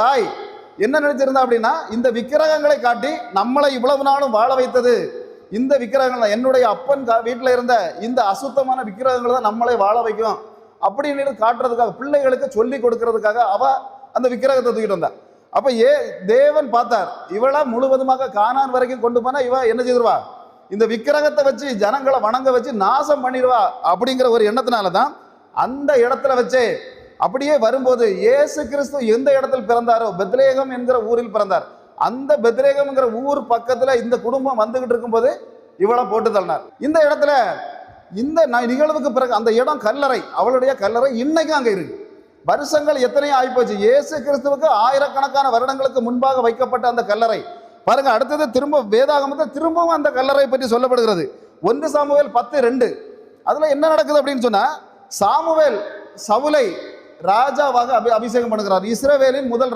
தாய். என்ன நினைச்சிருந்தா அப்படின்னா இந்த விக்கிரகங்களை காட்டி நம்மளை இவ்வளவு நாளும் வாழ வைத்தது. இந்த விக்கிரகங்கள் தான். என்னுடைய அப்பன் வீட்டில் இருந்த இந்த அசுத்தமான விக்கிரகங்கள் தான் நம்மளை வாழ வைக்கும் அப்படின்னு காட்டுறதுக்காக பிள்ளைகளுக்கு சொல்லி கொடுக்கறதுக்காக அவ அந்த விக்கிரகத்தை தூக்கிட்டு வந்தா. அப்ப ஏ தேவன் பார்த்தார் இவளை முழுவதுமாக காணான் வரைக்கும் கொண்டு போனா இவ என்ன செய்திருவா? இந்த விக்கிரகத்தை வச்சு ஜனங்களை வணங்க வச்சு நாசம் பண்ணிடுவா. அப்படிங்கிற ஒரு எண்ணத்தினால தான் அந்த இடத்துல வச்சே அப்படியே வரும்போது இயேசு கிறிஸ்து எந்த இடத்தில் பிறந்தாரோ பெத்லேகம் என்கிற ஊரில் பிறந்தார். அந்த பெத்லேகம்ங்கிற ஊர் பக்கத்துல இந்த குடும்பம் வந்துகிட்டு இருக்கும்போது இவளை போட்டு தள்ளினார். இந்த இடத்துல இந்த நிகழ்வுக்கு பிறகு அந்த இடம் கல்லறை அவளுடைய கல்லறை இன்னைக்கும் அங்கே இருக்கு. வருஷங்கள் எத்தனையோ ஆகிப்போச்சு இயேசு கிறிஸ்துவுக்கு ஆயிரக்கணக்கான வருடங்களுக்கு முன்பாக வைக்கப்பட்ட அந்த கல்லறை. பாருங்க அடுத்தது திரும்ப வேதாகமத்தில் திரும்பவும் அந்த கல்லறை பற்றி சொல்லப்படுகிறது. ஒன்று சாமுவேல் பத்து ரெண்டு. அதில் என்ன நடக்குது அப்படின்னு சொன்னால் சாமுவேல் சவுலை ராஜாவாக அபி அபிஷேகம் பண்ணுகிறார். இஸ்ரவேலின் முதல்